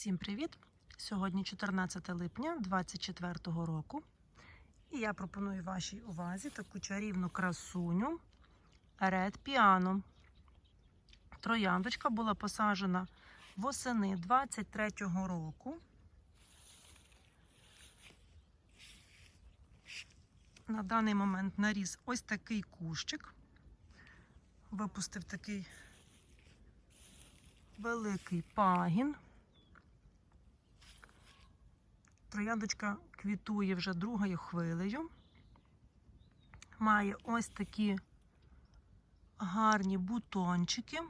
Всім привіт! Сьогодні 14 липня 2024 року. І я пропоную вашій увазі таку чарівну красуню Red Piano. Трояндочка була посаджена восени 23-го року. На даний момент наріс ось такий кущик. Випустив такий великий пагін. Трояндочка квітує вже другою хвилею. Має ось такі гарні бутончики.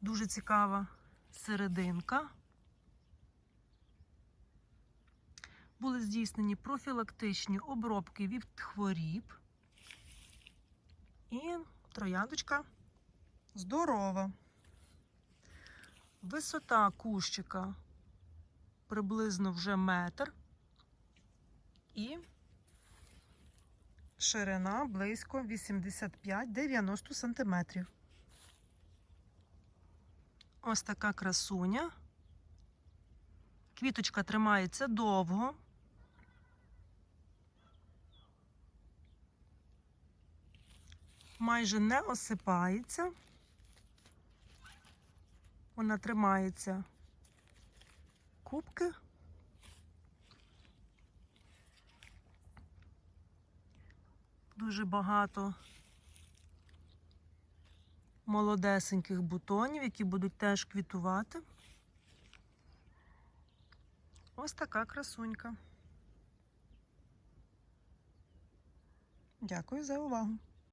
Дуже цікава серединка. Були здійснені профілактичні обробки від хворіб. І трояндочка здорова. Висота кущика приблизно вже метр і ширина близько 85-90 сантиметрів. Ось така красуня. Квіточка тримається довго. Майже не осипається. Вона тримається кубки. Дуже багато молодесеньких бутонів, які будуть теж квітувати. Ось така красунька. Дякую за увагу.